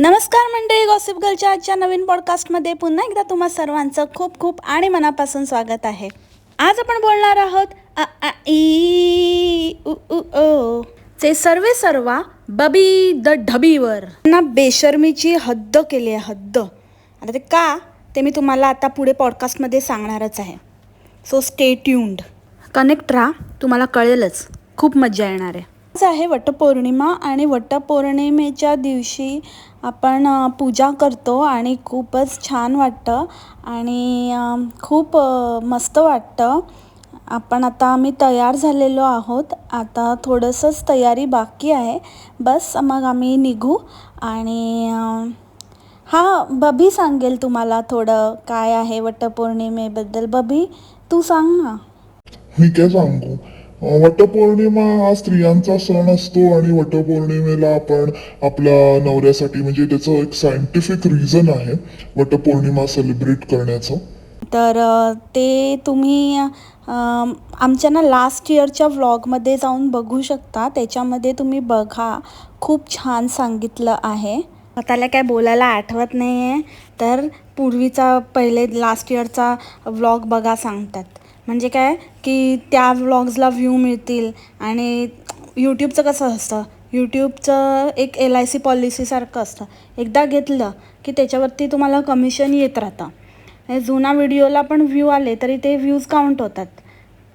नमस्कार मंडळी गॉसिप गर्लच्या आजच्या नवीन पॉडकास्टमध्ये पुन्हा एकदा तुम्हा सर्वांचं खूप खूप आणि मनापासून स्वागत आहे. आज आपण बोलणार आहोत अ, आ, ई, उ, उ, ओ. चे सर्वे सर्वा बबी द ढबीवर. ना बेशर्मीची हद्द केली आहे हद्द. आता ते का ते मी तुम्हाला आता पुढे पॉडकास्टमध्ये सांगणारच आहे. सो स्टे ट्यून्ड कनेक्ट राहा तुम्हाला कळेलच. खूप मजा येणार आहे. आज आहे वटपौर्णिमा आणि वटपौर्णिमेच्या दिवशी आपण पूजा करतो आणि खूपच छान वाटतं आणि खूप मस्त वाटतं. आपण आता आम्ही तयार झालेलो आहोत. आता थोडंसंच तयारी बाकी आहे. बस मग आम्ही निघू आणि हा बबी सांगेल तुम्हाला थोडं काय आहे वटपौर्णिमेबद्दल. बबी तू सांग ना. मी काय सांगू? वटपौर्णिमा हा स्त्रियांचा सण असतो आणि वटपौर्णिमेला आपण आपल्या नवऱ्यासाठी म्हणजे त्याचं एक सायंटिफिक रिझन आहे वटपौर्णिमा सेलिब्रेट करण्याचं. तर ते तुम्ही आमच्या ना लास्ट इयरच्या व्लॉगमध्ये जाऊन बघू शकता. त्याच्यामध्ये तुम्ही बघा खूप छान सांगितलं आहे. त्याला काय बोलायला आठवत नाही आहे तर पूर्वीचा पहिले लास्ट इयरचा व्लॉग बघा सांगतात. म्हणजे काय की त्या व्लॉग्सला व्ह्यू मिळतील आणि यूट्यूबचं कसं असतं? यूट्यूबचं एक एल आय सी पॉलिसीसारखं असतं. एकदा घेतलं की त्याच्यावरती तुम्हाला कमिशन येत राहतं. हे जुना व्हिडिओला पण व्ह्यू आले तरी ते व्ह्यूज काउंट होतात.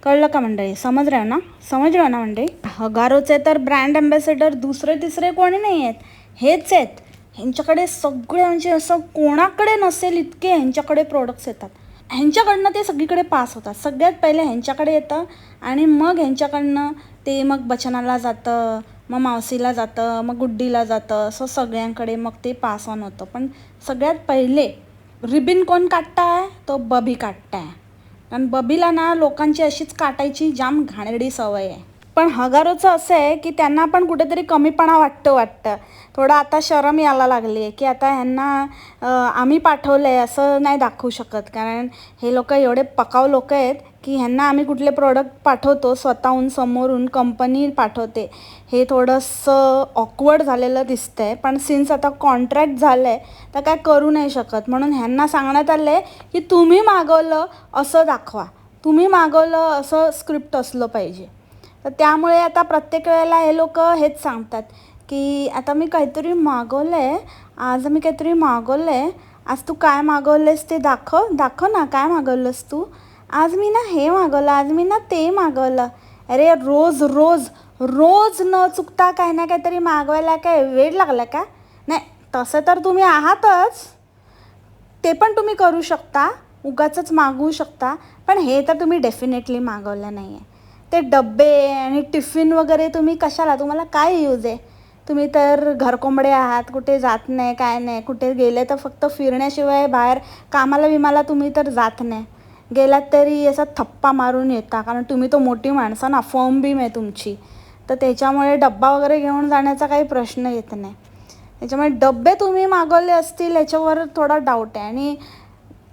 कळलं का मंडळी? समज रहा ना? समज रहा ना मंडळी? हगारोचे तर ब्रँड अँबॅसेडर दुसरे तिसरे कोणी नाही आहेत. हेच आहेत. ह्यांच्याकडे सगळे म्हणजे असं कोणाकडे नसेल इतके ह्यांच्याकडे प्रोडक्ट्स येतात. ह्यांच्याकडनं ते सगळीकडे पास होतात. सगळ्यात पहिले ह्यांच्याकडे येतं आणि मग ह्यांच्याकडनं ते मग बचनाला जातं मग मावशीला जातं मग गुड्डीला जातं. असं सगळ्यांकडे मग ते पास ऑन होतं. पण सगळ्यात पहिले रिबिन कोण काटताय तो बबी काटताय कारण बबीला ना लोकांची अशीच काटायची जाम घाणेरडी सवय आहे. पण हगारोचं असं आहे की त्यांना पण कुठेतरी कमीपणा वाटतं वाटतं. थोडं आता शरम यायला लागली आहे की आता ह्यांना आम्ही पाठवलं आहे असं नाही दाखवू शकत. कारण हे लोक एवढे पकाव लोक आहेत की ह्यांना आम्ही कुठले प्रोडक्ट पाठवतो स्वतःहून समोरून कंपनी पाठवते. हे थोडंसं ऑकवर्ड झालेलं दिसतं आहे पण सिन्स आता कॉन्ट्रॅक्ट झालं आहे तर काय करू नाही शकत. म्हणून ह्यांना सांगण्यात आलं आहे की तुम्ही मागवलं असं दाखवा. तुम्ही मागवलं असं स्क्रिप्ट असलं पाहिजे. तर त्यामुळे आता प्रत्येक वेळेला हे लोक हेच सांगतात की आता मी काहीतरी मागवलं आहे आज मी काहीतरी मागवलं आहे आज तू काय मागवलंस ते दाखव दाखव ना काय मागवलंस तू? आज मी ना हे मागवलं आज मी ना ते मागवलं. अरे रोज रोज रोज न चुकता काही ना काहीतरी मागवायला काय वेळ लागला का? नाही तसं तर तुम्ही आहातच. ते पण तुम्ही करू शकता उगाच मागवू शकता पण हे तर तुम्ही डेफिनेटली मागवलं नाही आहे ते डब्बे आणि टिफिन वगैरे तुम्ही कशाला? तुम्हाला काय यूज आहे? तुम्ही तर घरकोंबडे आहात कुठे जात नाही काय नाही. कुठे गेले तर फक्त फिरण्याशिवाय बाहेर कामाला विमाला तुम्ही तर जात नाही. गेलात तरी असा थप्पा मारून येता कारण तुम्ही तो मोठी माणसं ना फर्म बीम आहे तुमची. तर त्याच्यामुळे डब्बा वगैरे घेऊन जाण्याचा काही प्रश्न येत नाही. त्याच्यामुळे डब्बे तुम्ही मागवले असतील याच्यावर थोडा डाऊट आहे. आणि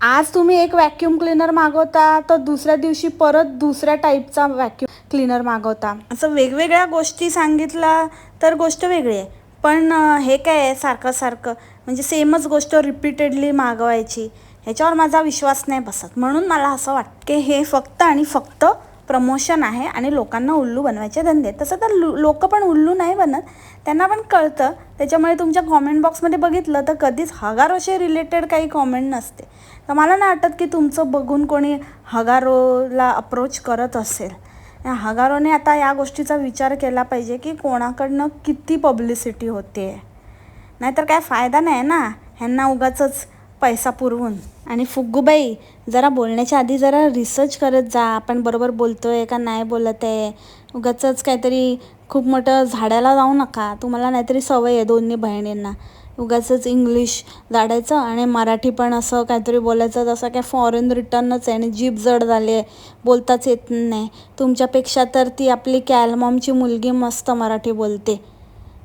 आज तुम्ही एक व्हॅक्यूम क्लीनर मागवता तर दुसऱ्या दिवशी परत दुसऱ्या टाईपचा व्हॅक्यूम क्लीनर मागवता. असं वेगवेगळ्या गोष्टी सांगितल्या तर गोष्ट वेगळी आहे. पण हे काय आहे सारखं सारखं? म्हणजे सेमच गोष्ट रिपीटेडली मागवायची. ह्याच्यावर माझा विश्वास नाही बसत. म्हणून मला असं वाटतं की हे फक्त आणि फक्त प्रमोशन आहे आणि लोकांना उल्लू बनवायचे धंदे. तसं तर लोक पण उल्लू नाही बनत. त्यांना पण कळतं. त्याच्यामुळे तुमच्या कॉमेंट बॉक्समध्ये बघितलं तर कधीच हगारोशी रिलेटेड काही कॉमेंट नसते. तर मला नाही वाटत की तुमचं बघून कोणी हगारोला अप्रोच करत असेल. हगारोने आता या गोष्टीचा विचार केला पाहिजे की कोणाकडनं किती पब्लिसिटी होते. आहे नाहीतर काय फायदा नाही ना ह्यांना उगाचच पैसा पुरवून. आणि फुग्गूबाई जरा बोलण्याच्या आधी जरा रिसर्च करत जा आपण बरोबर बोलतो आहे का नाही बोलत आहे. उगाचंच काहीतरी खूप मोठं झाडाला जाऊ नका. तुम्हाला नाहीतरी सवय आहे दोन्ही बहिणींना. उगाचंच इंग्लिश जाडायचं आणि मराठी पण असं काहीतरी बोलायचं जसं काय फॉरेन रिटर्नच आहे आणि जीप जड झाली आहे बोलताच येत नाही. तुमच्यापेक्षा तर ती आपली कॅलमॉमची मुलगी मस्त मराठी बोलते.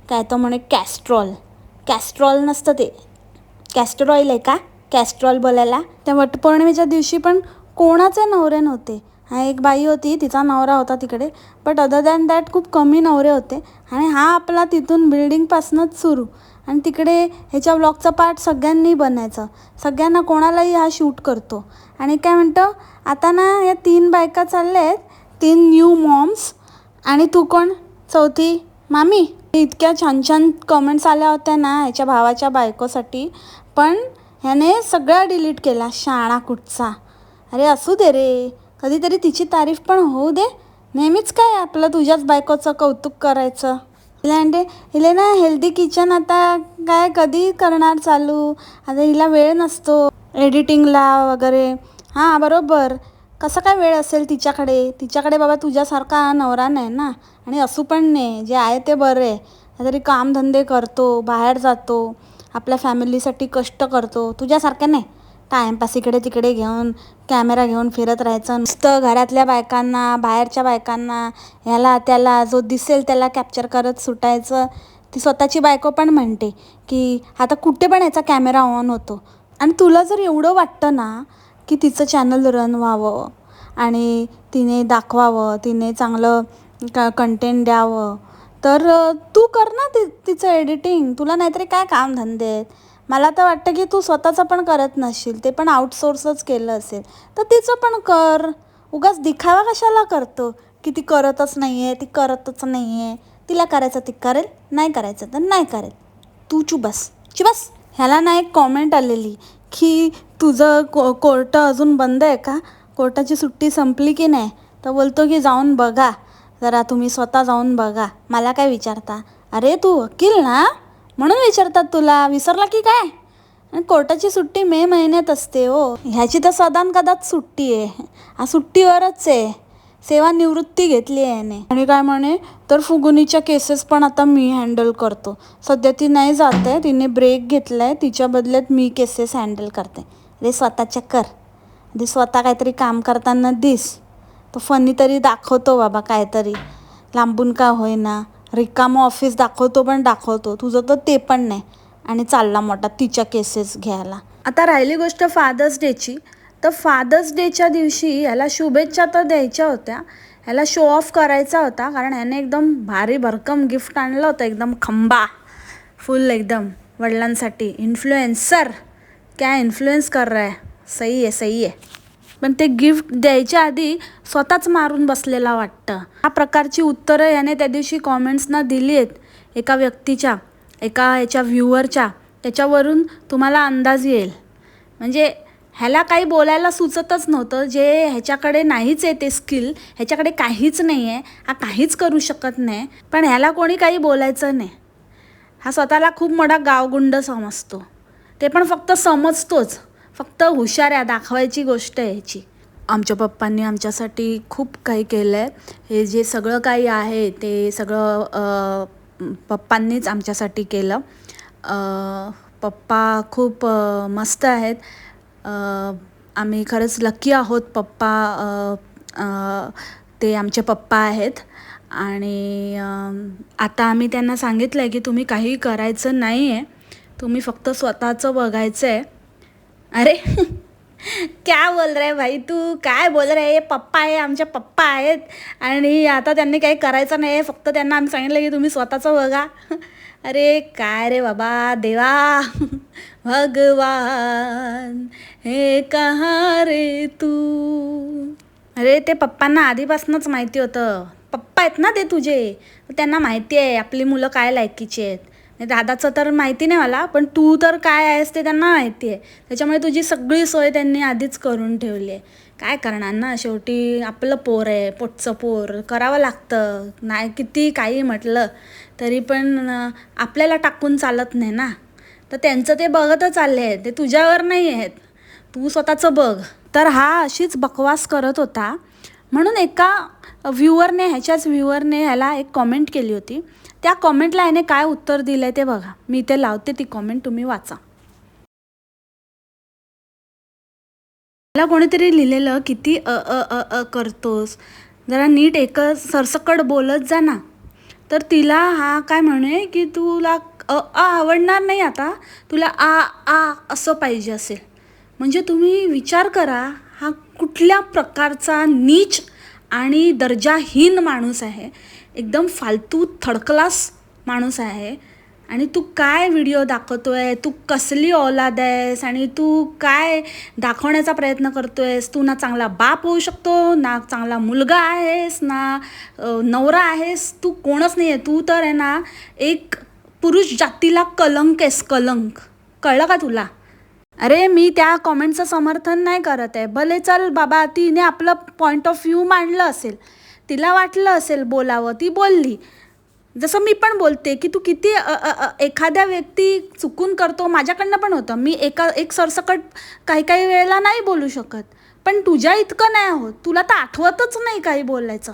काय तर म्हणे कॅस्ट्रॉल. कॅस्ट्रॉल नसतं ते. कॅस्टर ऑइल आहे का? कॅस्ट्रॉल बोलायला. त्या वटपौर्णिमेच्या दिवशी पण कोणाचे नवरे नव्हते. हा एक बाई होती तिचा नवरा होता तिकडे बट अदर दॅन दॅट खूप कमी नवरे होते. आणि हा आपला तिथून बिल्डिंगपासूनच सुरू. आणि तिकडे ह्याच्या व्लॉगचा पार्ट सगळ्यांनी बनायचं. सगळ्यांना कोणालाही हा शूट करतो. आणि काय म्हणतो? आता ना या तीन बायका चालल्या आहेत तीन न्यू मॉम्स आणि तू कोण? चौथी मामी. इतक्या छान छान कमेंट्स आल्या होत्या ना ह्याच्या भावाच्या बायकोसाठी. पण ह्याने सगळ्या डिलीट केला. शाळा कुठचा? अरे असू दे रे. कधीतरी तिची तारीफ पण होऊ दे. नेहमीच काय आपलं तुझ्याच बायकोचं कौतुक करायचं? हिला म्हणजे हिले ना हेल्दी किचन आता काय कधी करणार चालू? आता हिला वेळ नसतो. एडिटिंगला वगैरे. हां बरोबर. कसं काय वेळ असेल तिच्याकडे? तिच्याकडे बाबा तुझ्यासारखा नवरा नाही ना? आणि असू पण नाही जे आहे ते बरं. आहे काहीतरी कामधंदे करतो बाहेर जातो. आपल्या फॅमिलीसाठी कष्ट करतो. तुझ्यासारखं नाही. टाईमपास इकडे तिकडे घेऊन कॅमेरा घेऊन फिरत राहायचं. नुसतं घरातल्या बायकांना बाहेरच्या बायकांना ह्याला त्याला जो दिसेल त्याला कॅप्चर करत सुटायचं. ती स्वतःची बायको पण म्हणते की आता कुठे पण याचा कॅमेरा ऑन होतो. आणि तुला जर एवढं वाटतं ना की तिचं चॅनल रन व्हावं आणि तिने दाखवावं तिने चांगलं क कंटेंट द्यावं तर तू कर ना ति तिचं एडिटिंग तुला नाहीतरी काय काम धंदे आहेत? मला तर वाटतं की तू स्वतःचं पण करत नसशील ते पण आउटसोर्सच केलं असेल. तर तिचं पण कर. उगाच दिखावा कशाला करतो? की ती करतच नाही आहे ती करतच नाही आहे तिला करायचं ती करेल नाही करायचं तर नाही करेल. तू चुबस चुबस ह्याला ना एक कॉमेंट आलेली की तुझं को कोर्ट अजून बंद आहे का? कोर्टाची सुट्टी संपली की नाही? तर बोलतो की जाऊन बघा. जरा तुम्ही स्वतः जाऊन बघा. मला काय विचारता? अरे तू वकील ना? म्हणून विचारतात तुला विसरला की काय? कोर्टाची सुट्टी मे महिन्यात असते हो. ह्याची तर सदान कदाच सुट्टी आहे. हा सुट्टीवरच आहे. सेवानिवृत्ती घेतली आहे याने. आणि काय म्हणे तर फुगुनीच्या केसेस पण आता मी हँडल करतो. सध्या ती नाही जात आहे तिने ब्रेक घेतला आहे तिच्या बदल्यात मी केसेस हँडल करते. रे स्वतःच्या कर. आधी स्वतः काहीतरी काम करताना दिस. तो फनी तरी दाखवतो बाबा काहीतरी. लांबून का होईना. रिकामं ऑफिस दाखवतो पण दाखवतो. तुझं तर ते पण नाही. आणि चालला मोठा तिच्या केसेस घ्यायला. आता राहिली गोष्ट फादर्स डेची तर फादर्स डेच्या दिवशी ह्याला शुभेच्छा तर द्यायच्या होत्या. ह्याला शो ऑफ करायचा होता. कारण ह्याने एकदम भारी भरकम गिफ्ट आणलं होतं. एकदम खंबा. फुल एकदम. वडिलांसाठी. इन्फ्लुएन्सर क्या इन्फ्लुएन्स कर रहा है? सही आहे सही आहे. पण ते गिफ्ट द्यायच्या आधी स्वतःच मारून बसलेला वाटतं. हा प्रकारची उत्तरं याने त्या दिवशी कॉमेंट्सना दिली आहेत एका व्यक्तीच्या एका याच्या व्ह्युअरच्या त्याच्यावरून तुम्हाला अंदाज येईल. म्हणजे ह्याला काही बोलायला सुचतच नव्हतं. जे ह्याच्याकडे नाहीच आहे ते स्किल ह्याच्याकडे काहीच नाही आहे हा काहीच करू शकत नाही. पण ह्याला कोणी काही बोलायचं नाही. हा स्वतःला खूप मोठा गावगुंड समजतो. ते पण फक्त समजतोच. फक्त हुशार दाखवायची गोष्ट आहे ह्याची आमच्या पप्पांनी आमच्यासाठी खूप काही केलं आहे हे जे सगळं काही आहे ते सगळं पप्पांनीच आमच्यासाठी केलं. पप्पा खूप मस्त आहेत. आम्ही खरंच लकी आहोत पप्पा ते आमचे पप्पा आहेत. आणि आता आम्ही त्यांना सांगितलं आहे की तुम्ही काही करायचं नाही आहे तुम्ही फक्त स्वतःचं बघायचं आहे अरे क्या बोल रहे भाई तू? काय बोल रहे पप्पा आहे आमच्या पप्पा आहेत. आणि आता त्यांनी काही करायचं नाही आहे फक्त त्यांना आम्ही सांगितलं की तुम्ही स्वतःचं बघा. अरे काय रे बाबा देवा. भगवान हे कहा रे तू? अरे ते पप्पांना आधीपासूनच माहिती होतं. पप्पा आहेत ना ते तुझे? त्यांना माहिती आहे आपली मुलं काय लायकीची आहेत. दादाचं तर माहिती नाही मला पण तू तर काय आहेस ते त्यांना माहिती आहे. त्याच्यामुळे तुझी सगळी सोय त्यांनी आधीच करून ठेवली आहे. काय करणार ना शेवटी आपलं पोर आहे पोटचं पोर करावं लागतं. नाही किती काही म्हटलं तरी पण आपल्याला टाकून चालत नाही ना. तर त्यांचं ते बघतच चालले आहेत ते तुझ्यावर नाही आहेत. तू स्वतःचं बघ. तर हा अशीच बकवास करत होता. म्हणून एका व्ह्युअरने ह्याच्याच व्ह्युअरने ह्याला एक कॉमेंट केली होती. त्या कॉमेंटला याने काय उत्तर दिलं आहे ते बघा. मी इथे लावते ती कॉमेंट तुम्ही वाचा. मला कोणीतरी लिहिलेलं किती अ अ अ अ करतोस? जरा नीट एकच सरसकट बोलत जा ना. तर तिला हा काय म्हणे की तुला अ आ आवडणार नाही आता. तुला आ आ असं पाहिजे असेल. म्हणजे तुम्ही विचार करा हा कुठल्या प्रकारचा नीच आणि दर्जाहीन माणूस आहे. एकदम फालतू थर्ड क्लास माणूस आहे. आणि तू काय व्हिडिओ दाखवतोय? तू कसली औलाद आहेस? आणि तू काय दाखवण्याचा प्रयत्न करतोयस? तू ना चांगला बाप होऊ शकतो ना चांगला मुलगा आहेस ना नवरा आहेस. तू कोणच नाही आहे तू तर आहे ना एक पुरुष जातीला कलंक आहेस कलंक. कळलं का तुला? अरे मी त्या कॉमेंटचं समर्थन नाही करत आहे. भले चल बाबा तिने आपलं पॉईंट ऑफ व्ह्यू मांडलं असेल. तिला वाटलं असेल बोलावं ती बोलली. जसं मी पण बोलते की तू किती एखाद्या व्यक्ती चुकून करतो माझ्याकडनं पण होतं. मी एका एक सरसकट काही काही वेळेला नाही बोलू शकत. पण तुझ्या इतकं नाही होत. तुला तर आठवतच नाही काही बोलायचं.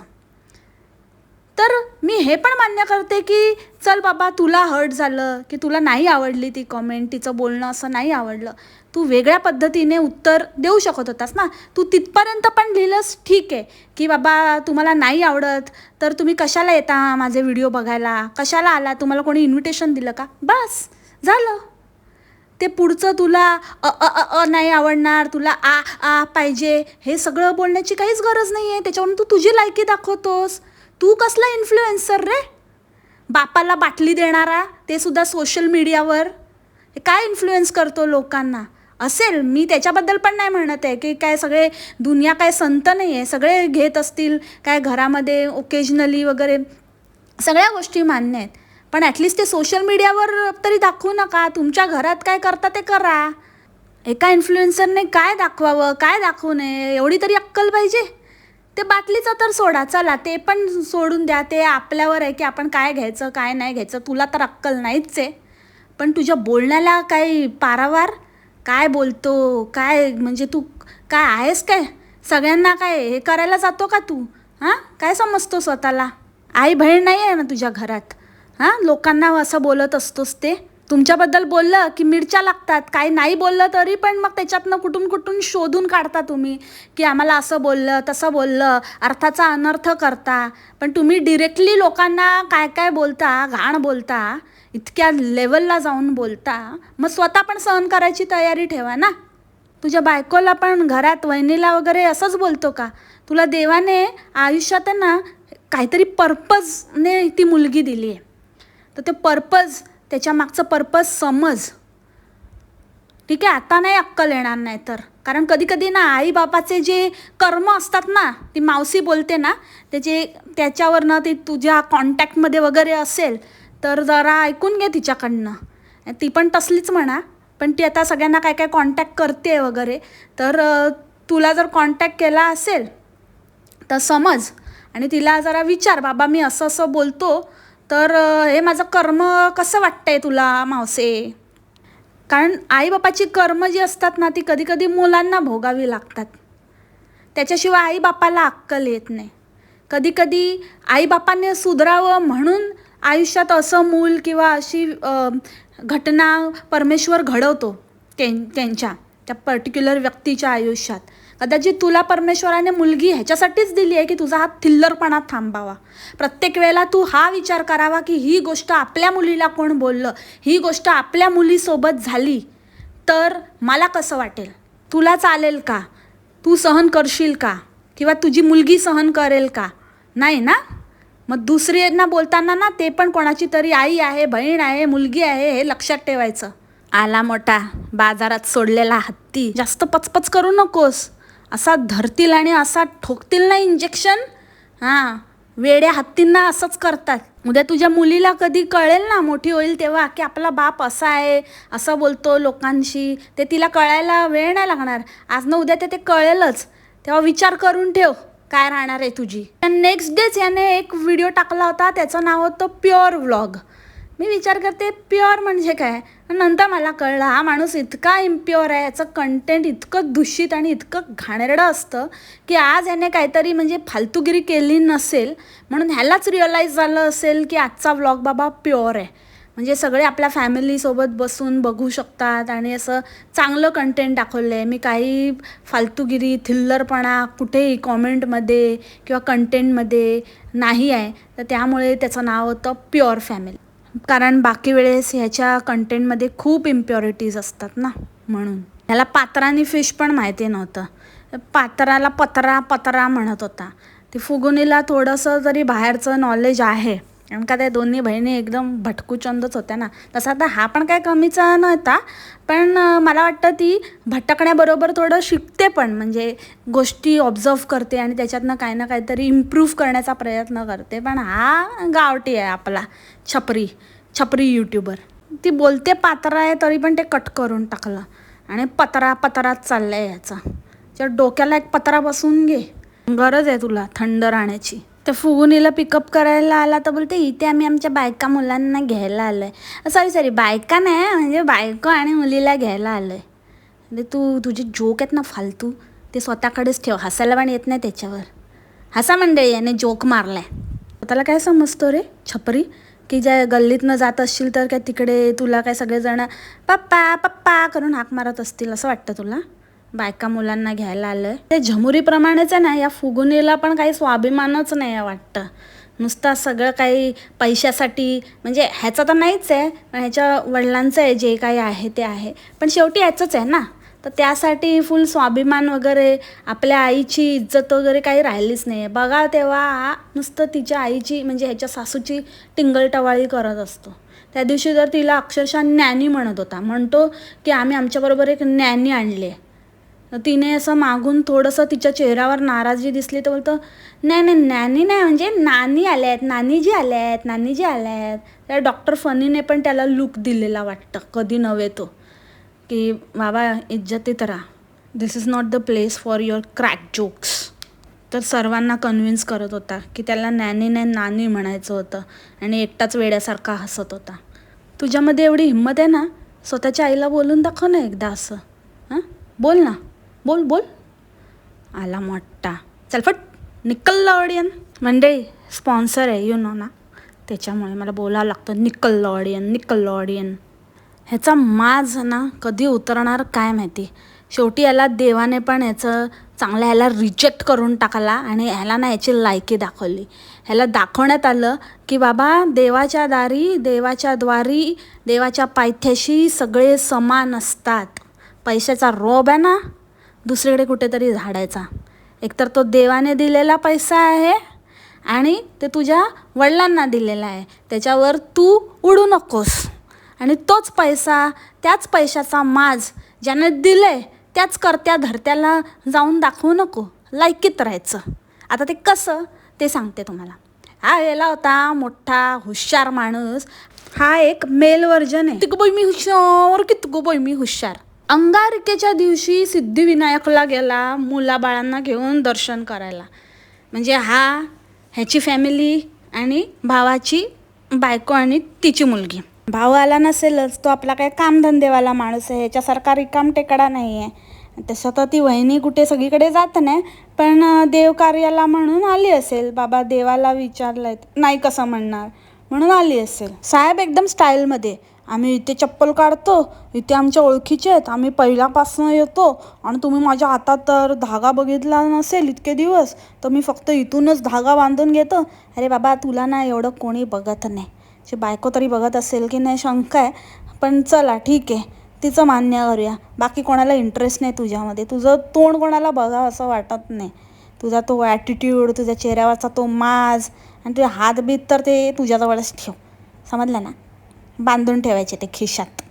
तर मी हे पण मान्य करते की चल बाबा तुला हर्ट झालं की तुला नाही आवडली ती कॉमेंट तिचं बोलणं असं नाही आवडलं. तू वेगळ्या पद्धतीने उत्तर देऊ शकत होतास ना? तू तिथपर्यंत पण लिहिलंस ठीक आहे की बाबा तुम्हाला नाही आवडत तर तुम्ही कशाला येता माझे व्हिडिओ बघायला? कशाला आला? तुम्हाला कोणी इन्व्हिटेशन दिलं का? बस झालं. ते पुढचं तुला अ अ अ अ नाही आवडणार तुला आ आ पाहिजे हे सगळं बोलण्याची काहीच गरज नाही आहे त्याच्यावरून तू तुझी लायकी दाखवतोस. तू कसला इन्फ्लुएन्सर रे? बापाला बाटली देणारा ते सुद्धा सोशल मीडियावर हे काय इन्फ्लुएन्स करतो लोकांना? असेल मी त्याच्याबद्दल पण नाही म्हणत आहे की काय सगळे दुनिया काय संत नाही आहे सगळे घेत असतील काय घरामध्ये ओकेजनली वगैरे. सगळ्या गोष्टी मान्य आहेत. पण ॲटलिस्ट ते सोशल मीडियावर तरी दाखवू नका तुमच्या घरात काय करता ते करा. एका इन्फ्लुएन्सरने काय दाखवावं काय दाखवू नये एवढी तरी अक्कल पाहिजे. ते बाटलीचं तर सोडा चला ते पण सोडून द्या ते आपल्यावर आहे की आपण काय घ्यायचं काय नाही घ्यायचं तुला तर अक्कल नाहीच आहे. पण तुझ्या बोलण्याला काही पारावार? काय बोलतो काय म्हणजे तू काय आहेस काय? सगळ्यांना काय हे करायला जातो का तू? हां? काय समजतो स्वतःला? आई बहीण नाही आहे ना तुझ्या घरात? हां? लोकांना असं बोलत असतोस ते? तुमच्याबद्दल बोललं की मिरच्या लागतात. काही नाही बोललं तरी पण मग त्याच्यातनं कुठून कुठून शोधून काढता तुम्ही? की आम्हाला असं बोललं तसं बोललं अर्थाचा अनर्थ करता. पण तुम्ही डिरेक्टली लोकांना काय काय बोलता घाण बोलता इतक्या लेवलला जाऊन बोलता मग स्वतः पण सहन करायची तयारी ठेवा ना? तुझ्या बायकोला पण घरात वहिनीला वगैरे असंच बोलतो का? तुला देवाने आयुष्यात ना काहीतरी पर्पजने ती मुलगी दिली आहे तर ते पर्पज त्याच्या मागचं पर्पज समज. ठीक आहे आता नाही अक्कल येणार नाही तर. कारण कधी कधी ना आईबापाचे जे कर्म असतात ना ती मावशी बोलते ना त्याचे त्याच्यावरनं ते तुझ्या कॉन्टॅक्टमध्ये वगैरे असेल तर जरा ऐकून घे तिच्याकडनं. ती पण तसलीच म्हणा पण ती आता सगळ्यांना काय काय कॉन्टॅक्ट करते वगैरे तर तुला जर कॉन्टॅक्ट केला असेल तर समज. आणि तिला जरा विचार बाबा मी असं असं बोलतो तर हे माझं कर्म कसं वाटतंय तुला मावसे? कारण आईबापाची कर्म जी असतात ना ती कधीकधी मुलांना भोगावी लागतात. त्याच्याशिवाय आईबापाला अक्कल येत नाही. कधीकधी आईबापाने सुधरावं म्हणून आयुष्यात असं मूल किंवा अशी घटना परमेश्वर घडवतो त्यां त्यांच्या त्या पर्टिक्युलर व्यक्तीच्या आयुष्यात. कदाचित तुला परमेश्वराने मुलगी ह्याच्यासाठीच दिली आहे की तुझा हा थिल्लरपणा थांबावा. प्रत्येक वेळेला तू हा विचार करावा की ही गोष्ट आपल्या मुलीला कोण बोललं? ही गोष्ट आपल्या मुलीसोबत झाली तर मला कसं वाटेल? तुला चालेल का? तू सहन करशील का? किंवा तुझी मुलगी सहन करेल का? नाही ना? मग दुसऱ्यांना बोलताना ना ते पण कोणाची तरी आई आहे बहीण आहे मुलगी आहे हे लक्षात ठेवायचं. आला मोठा बाजारात सोडलेला हत्ती. जास्त पचपच करू नकोस. असा धरतील आणि असा ठोकतील ना इंजेक्शन हां वेड्या हत्तींना असंच करतात. उद्या तुझ्या मुलीला कधी कळेल ना मोठी होईल तेव्हा की आपला बाप असा आहे असं बोलतो लोकांशी. ते तिला कळायला वेळ नाही लागणार. आज ना उद्या ते ते कळेलच. तेव्हा विचार करून ठेव काय राहणार आहे तुझी. नेक्स्ट डेच याने एक व्हिडिओ टाकला होता त्याचं नाव होतं प्युअर व्लॉग मी विचार करते प्युअर म्हणजे काय? नंतर मला कळलं हा माणूस इतका इम्प्युअर आहे याचं कंटेंट इतकं दूषित आणि इतकं घाणेरडं असतं की आज याने काहीतरी म्हणजे फालतूगिरी केली नसेल म्हणून ह्यालाच रिअलाईज झालं असेल की आजचा व्लॉग बाबा प्युअर आहे. म्हणजे सगळे आपल्या फॅमिलीसोबत बसून बघू शकतात आणि असं चांगलं कंटेंट दाखवलं आहे मी काही फालतूगिरी थिल्लरपणा कुठेही कॉमेंटमध्ये किंवा कंटेंटमध्ये नाही आहे. तर त्यामुळे त्याचं नाव होतं प्युअर फॅमिली कारण बाकी वेळेस ह्याच्या कंटेंटमध्ये खूप इम्प्युरिटीज असतात ना म्हणून. ह्याला पात्रा फिश पण माहिती नव्हतं. पात्राला पत्रा पत्रा म्हणत होता. ते फुगुनीला थोडंसं जरी बाहेरचं नॉलेज आहे कारण का त्या दोन्ही बहिणी एकदम भटकूचंदच होत्या ना. तसा आता हा पण काय कमीचा नव्हता पण मला वाटतं ती भटकण्याबरोबर थोडं शिकते पण. म्हणजे गोष्टी ऑब्झर्व करते आणि त्याच्यातनं काही ना काहीतरी इम्प्रूव्ह करण्याचा प्रयत्न करते. पण हा गावठी आहे आपला छपरी छपरी यूट्यूबर ती बोलते पात्र आहे तरी पण ते कट करून टाकलं. आणि पत्रा पत्रात चाललं आहे याचा. तर डोक्याला एक पत्रा बसून घे. गरज आहे तुला थंड राहण्याची. तर फुगुनीला पिकअप करायला आला तर बोलते इथे आम्ही आमच्या बायका मुलांना घ्यायला आलो आहे सॉरी सॉरी बायका नाही म्हणजे बायको आणि मुलीला घ्यायला आलो आहे म्हणजे तू तुझे जोक आहेत ना फालतू ते स्वतःकडेच ठेव हसायला पण येत नाही त्याच्यावर. हसा मंडळी याने जोक मारलाय. त्याला काय समजतो रे छपरी? की ज्या गल्लीतनं जात असशील तर काय तिकडे तुला काय सगळेजण पप्पा पप्पा करून हाक मारत असतील असं वाटतं तुला? बायका मुलांना घ्यायला आलं ते झमुरीप्रमाणेच आहे ना या फुगुनीला पण काही स्वाभिमानच नाही आहे वाटतं. नुसता सगळं काही पैशासाठी म्हणजे ह्याचं तर नाहीच आहे पण ह्याच्या वडिलांचं आहे जे काही आहे ते आहे. पण शेवटी ह्याचंच आहे ना. तर त्यासाठी फुल स्वाभिमान वगैरे आपल्या आईची इज्जत वगैरे काही राहिलीच नाही आहे बघा तेव्हा नुसतं तिच्या आईची म्हणजे ह्याच्या सासूची टिंगलटवाळी करत असतो. त्या दिवशी जर तिला अक्षरशः ज्ञानी म्हणत होता. म्हणतो की आम्ही आमच्याबरोबर एक ज्ञानी आणले आहे. तिने असं मागून थोडंसं तिच्या चेहऱ्यावर नाराजी दिसली तर बोलतं नाही नाही नानी नाही म्हणजे नानी आल्या आहेत नानीजी आल्या आहेत नानीजी आल्या आहेत. त्या डॉक्टर फनीने पण त्याला लुक दिलेला वाटतं कधी नव्हे तो की बाबा इज्जतीत राहा. This is not the place for your crack jokes तर सर्वांना कन्व्हिन्स करत होता की त्याला नॅनी नाही नानी म्हणायचं होतं आणि एकटाच वेड्यासारखा हसत होता. तुझ्यामध्ये एवढी हिंमत आहे ना? स्वतःच्या आईला बोलून दाखव ना एकदा असं. हां? बोल ना. बोल बोल. आला मोठा. चल फट. निकल ऑडियन मंडळी स्पॉन्सर आहे यू नो ना. त्याच्यामुळे मला बोलावं लागतं निकल ऑडियन निकल ऑडियन ह्याचा माज ना कधी उतरणार काय माहिती? शेवटी याला देवाने पण ह्याचं चांगलं ह्याला रिजेक्ट करून टाकला आणि ह्याला ना ह्याची लायकी दाखवली. ह्याला दाखवण्यात आलं की बाबा देवाच्या दारी देवाच्या द्वारी देवाच्या पायथ्याशी सगळे समान असतात. पैशाचा रोब आहे ना? दुसरीकडे कुठेतरी झाडायचा. एकतर तो देवाने दिलेला पैसा आहे आणि ते तुझ्या वडिलांना दिलेला आहे. त्याच्यावर तू उडू नकोस. आणि तोच पैसा त्याच पैशाचा माज ज्याने दिले त्याच करत्या धरत्याला जाऊन दाखवू नको. लायकीत राहायचं. आता ते कसं ते सांगते तुम्हाला. हा गेला होता मोठा हुशार माणूस. हा एक मेल वर्जन आहे. कितकं बाई मी हुशार कितकं बाई मी हुशार. अंगारकेच्या दिवशी सिद्धिविनायकला गेला मुलाबाळांना घेऊन दर्शन करायला. म्हणजे हा ह्याची फॅमिली आणि भावाची बायको आणि तिची मुलगी. भाऊ आला नसेलच तो आपला काय कामधंदेवाला माणूस आहे ह्याच्यासारखा रिकाम टेकडा नाही आहे तसं तर ती वहिनी कुठे सगळीकडे जात नाही पण देवकार्याला म्हणून आली असेल. बाबा देवाला विचारलंय नाही कसं म्हणणार? म्हणून आली असेल. साहेब एकदम स्टाईलमध्ये आम्ही इथे चप्पल काढतो इथे आमच्या ओळखीचे आहेत. आम्ही पहिल्यापासून येतो आणि तुम्ही माझ्या हातात तर धागा बघितला नसेल इतके दिवस तर मी फक्त इथूनच धागा बांधून घेतो. अरे बाबा तुला ना एवढं कोणी बघत नाही. जे बायको तरी बघत असेल की नाही शंका आहे. पण चला ठीक आहे. तिचं मान्य करूया. बाकी कोणाला इंटरेस्ट नाही तुझ्यामध्ये. तुझं तोंड कोणाला बघा असं वाटत नाही. तुझा तो ॲटिट्यूड तुझ्या चेहऱ्यावरचा तो माज आणि तुझे हातबीत तर ते तुझ्याजवळच ठेव. समजलं ना? बांधून ठेवायचे ते खिशात.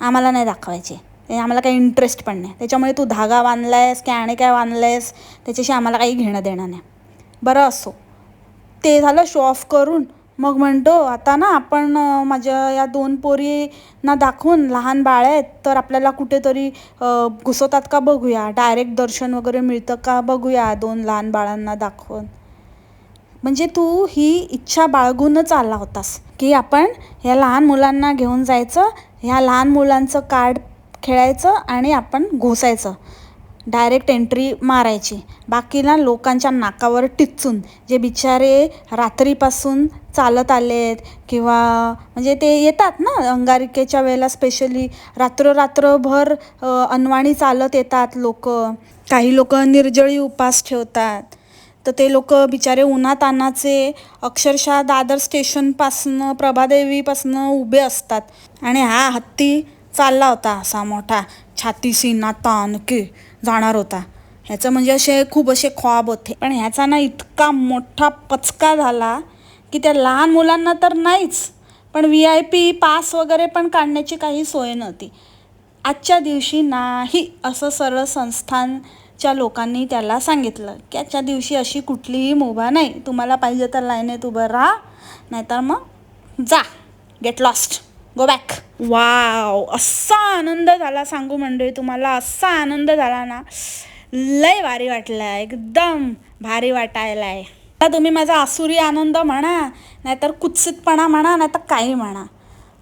आम्हाला नाही दाखवायचे. ते आम्हाला काही इंटरेस्ट पण नाही. त्याच्यामुळे तू धागा बांधलायस की आणि काय बांधलायस त्याच्याशी आम्हाला काही घेणं देणं नाही. बरं असो. ते झालं शो ऑफ करून मग म्हणतो आता ना आपण माझ्या या दोन पोरींना दाखवून लहान बाळ आहेत तर आपल्याला कुठेतरी घुसवतात का बघूया? डायरेक्ट दर्शन वगैरे मिळतं का बघूया दोन लहान बाळांना दाखवून? म्हणजे तू ही इच्छा बाळगूनच आला होतास की आपण ह्या लहान मुलांना घेऊन जायचं ह्या लहान मुलांचं कार्ड खेळायचं आणि आपण घोसायचं. डायरेक्ट एंट्री मारायची. बाकीला लोकांच्या नाकावर टिचून जे बिचारे रात्रीपासून चालत आले आहेत किंवा म्हणजे ते येतात ना अंगारिकेच्या वेळेला स्पेशली रात्ररात्रभर अनवाणी चालत येतात लोक. काही लोक निर्जळी उपास ठेवतात. तर ते लोक बिचारे उन्हातानाचे अक्षरशः दादर स्टेशनपासनं प्रभादेवीपासनं उभे असतात. आणि हा हत्ती चालला होता असा मोठा छातीशी नातान की जाणार होता. ह्याचं म्हणजे असे खूप असे ख्वाब होते. पण ह्याचा ना इतका मोठा पचका झाला की त्या लहान मुलांना तर नाहीच पण व्ही आय पी पास वगैरे पण काढण्याची काही सोय नव्हती. आजच्या दिवशी नाही असं सरळ संस्थान च्या लोकांनी त्याला सांगितलं की आजच्या दिवशी अशी कुठलीही मुभा नाही. तुम्हाला पाहिजे तर लाईनेत उभं राहा नाहीतर मग जा. Get lost go back wow असा आनंद झाला सांगू मंडळी तुम्हाला. असा आनंद झाला ना. लय भारी वाटला एकदम भारी वाटायला आहे आता तुम्ही माझा आसुरी आनंद म्हणा नाहीतर कुत्सितपणा म्हणा नाहीतर काही म्हणा.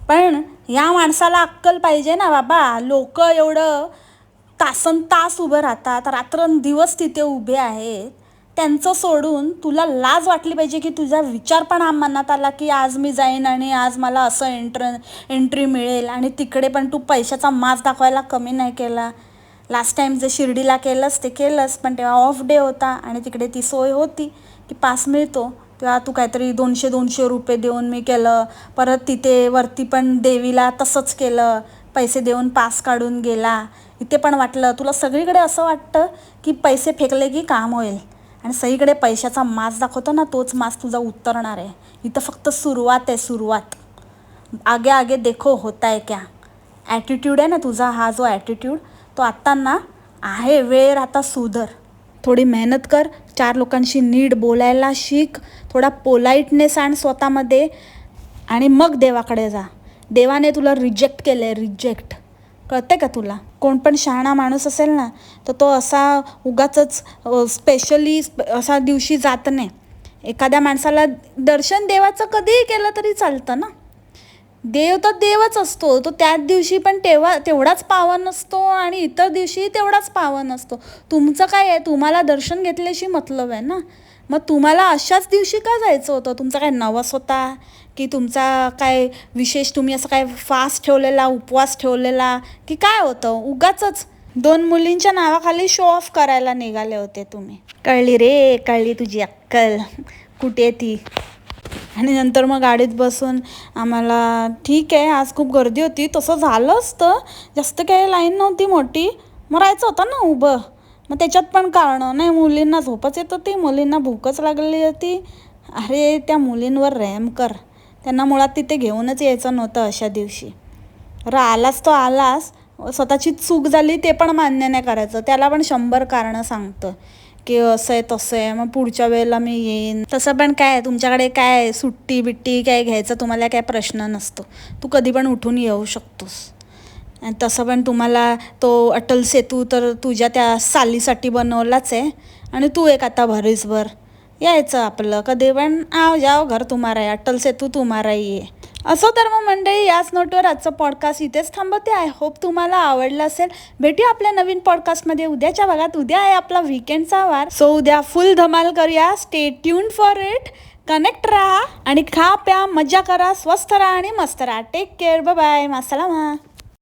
पण या माणसाला अक्कल पाहिजे ना बाबा. लोक एवढं तासन तास उभं राहतात रात्रंदिवस तिथे उभे आहेत. त्यांचं सोडून तुला लाज वाटली पाहिजे की तुझा विचार पण हा मनात आला की आज मी जाईन आणि आज मला असं एंट्र एंट्री मिळेल आणि तिकडे पण तू पैशाचा मास दाखवायला कमी नाही केला. लास्ट टाईम जे शिर्डीला केलंस ते केलंस पण तेव्हा ऑफ डे होता आणि तिकडे ती सोय होती की पास मिळतो. तेव्हा तू काहीतरी दोनशे दोनशे रुपये देऊन मी केलं. परत तिथे वरती पण देवीला तसंच केलं. पैसे देऊन पास काढून गेला. इथे पण वाटलं. तुला सगळीकडे असं वाटतं की पैसे फेकले की काम होईल? आणि सगळीकडे पैशाचा मास दाखवतो ना तोच मास तुझा उतरणार आहे. इथं फक्त सुरुवात आहे सुरुवात. आगे आगे देखो होता आहे क्या? ॲटिट्यूड आहे ना तुझा हा जो ॲटिट्यूड तो आत्ता ना आहे. वेळ आता सुधर. थोडी मेहनत कर. चार लोकांशी नीट बोलायला शिक. थोडा पोलाईटनेस आण स्वतःमध्ये. आणि मग देवाकडे जा. देवाने तुला रिजेक्ट केलं आहे रिजेक्ट कळते का तुला? कोण पण शहाणा माणूस असेल ना तर तो असा उगाचच स्पेशली असा दिवशी जात नाही. एखाद्या माणसाला दर्शन देवाचं कधीही केलं तरी चालतं ना? देव तर देवच असतो. तो त्याच दिवशी पण तेव्हा तेवढाच पावन असतो आणि इतर दिवशी तेवढाच पावन असतो. तुमचं काय आहे? तुम्हाला दर्शन घेतल्याशी मतलब आहे ना? मग तुम्हाला अशाच दिवशी का जायचं होतं? तुमचा काय नवस होता? की तुमचा काय विशेष तुम्ही असं काय फास्ट ठेवलेला उपवास ठेवलेला? की काय होतं? उगाचच. दोन मुलींच्या नावाखाली शो ऑफ करायला निघाले होते तुम्ही. कळली रे कळली तुझी अक्कल. कुठे ती? आणि नंतर मग गाडीत बसून आम्हाला ठीक आहे आज खूप गर्दी होती तसं झालं असतं. जास्त काही लाईन नव्हती मोठी. मग राहायचं होतं ना उभं. मग त्याच्यात पण कारणं. नाही मुलींना झोपच येत होती मुलींना भूकच लागलेली होती. अरे त्या मुलींवर रॅम कर. त्यांना मुळात तिथे घेऊनच यायचं नव्हतं अशा दिवशी. र आलास तो आलास. स्वतःची चूक झाली ते पण मान्य नाही करायचं. त्याला पण शंभर कारणं सांगतं. की असं आहे तसं आहे. मग पुढच्या वेळेला मी येईन. तसं पण काय तुमच्याकडे काय सुट्टी बिट्टी काय घ्यायचं? तुम्हाला काय प्रश्न नसतो. तू कधी पण उठून येऊ शकतोस. आणि तसं पण तुम्हाला तो अटल सेतू तर तुझ्या त्या सालीसाठी बनवलाच आहे. आणि तू एक आता भरीसभर. यायचं आपलं. कधी पण आव जाव घर तुम्हारा आहे. अटल सेतू तुम्हाराही आहे. असो तर मग मंडळी याच नोटवर आजचं पॉडकास्ट इथेच थांबवते. आय होप तुम्हाला आवडलं असेल. भेटूया आपल्या नवीन पॉडकास्टमध्ये उद्याच्या भागात उद्या आहे आपला विकेंडचा वार. सो उद्या फुल धमाल करूया. Stay tune for it connect राहा. आणि खा प्या मजा करा. स्वस्थ राहा आणि मस्त राहा. Take care bye मासलामा